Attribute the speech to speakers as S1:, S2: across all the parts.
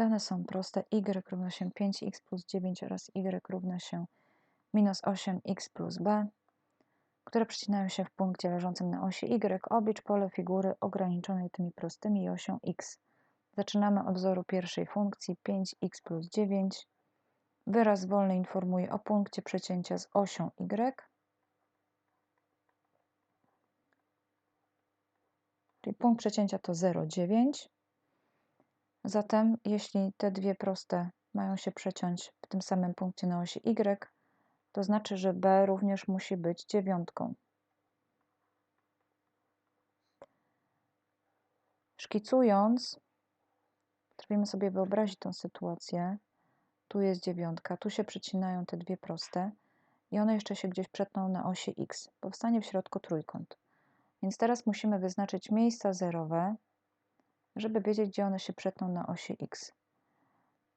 S1: Dane są proste. y równa się 5x plus 9 oraz y równa się minus 8x plus b, które przecinają się w punkcie leżącym na osi y. Oblicz pole figury ograniczonej tymi prostymi i osią x. Zaczynamy od wzoru pierwszej funkcji 5x plus 9. Wyraz wolny informuje o punkcie przecięcia z osią y. Czyli punkt przecięcia to 0,9. Zatem jeśli te dwie proste mają się przeciąć w tym samym punkcie na osi y, to znaczy, że b również musi być dziewiątką. Szkicując, Spróbujmy sobie wyobrazić tą sytuację. Tu jest dziewiątka, tu się przecinają te dwie proste i one jeszcze się gdzieś przetną na osi x. Powstanie w środku trójkąt. Więc teraz musimy wyznaczyć miejsca zerowe, żeby wiedzieć, gdzie one się przetną na osi x.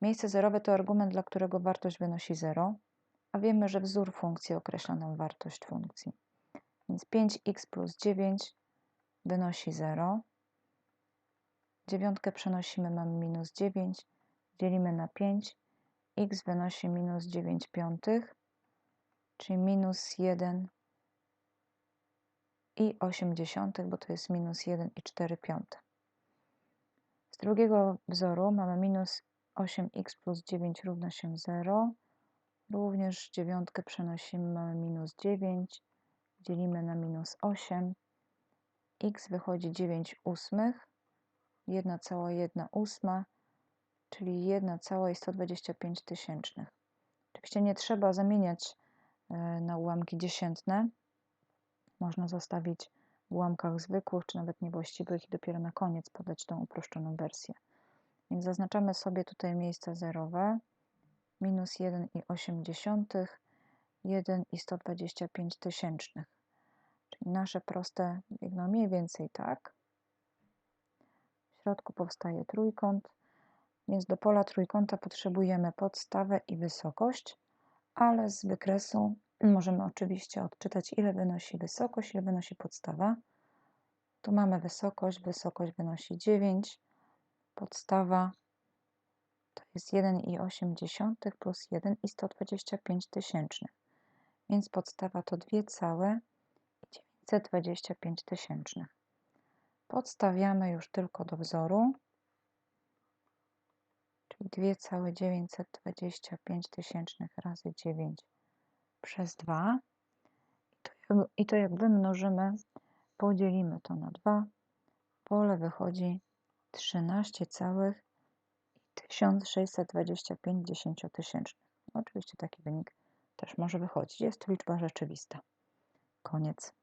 S1: Miejsce zerowe to argument, dla którego wartość wynosi 0, a wiemy, że wzór funkcji określa nam wartość funkcji. Więc 5x plus 9 wynosi 0. Dziewiątkę przenosimy, mamy minus 9, dzielimy na 5, x wynosi minus 9 piątych, czyli minus 1 i 8 dziesiątych, bo to jest minus 1 i 4 piąte. Z drugiego wzoru mamy minus 8x plus 9 równa się 0. Również dziewiątkę przenosimy, mamy minus 9, dzielimy na minus 8. x wychodzi 9 ósmych, 1,1 ósma, czyli 1,125 tysięcznych. Oczywiście nie trzeba zamieniać e, na ułamki dziesiętne. Można zostawić ułamkach zwykłych, czy nawet niewłaściwych i dopiero na koniec podać tą uproszczoną wersję. Więc zaznaczamy sobie tutaj miejsca zerowe. Minus 1,8, 1 i 125 tysięcznych. Czyli nasze proste biegną mniej więcej tak środku powstaje trójkąt, więc do pola trójkąta potrzebujemy podstawę i wysokość, ale z wykresu możemy oczywiście odczytać, ile wynosi wysokość, ile wynosi podstawa. Tu mamy wysokość, wysokość wynosi 9, podstawa to jest 1,8 plus 1,125 tysięcznych, więc podstawa to 2,925 tysięcznych podstawiamy już tylko do wzoru, czyli 2,925 tysięcznych razy 9 przez 2 i to jak wymnożymy, podzielimy to na 2, pole wychodzi 13,1625 dziesięciotysięcznych. Oczywiście taki wynik też może wychodzić. Jest to liczba rzeczywista. Koniec.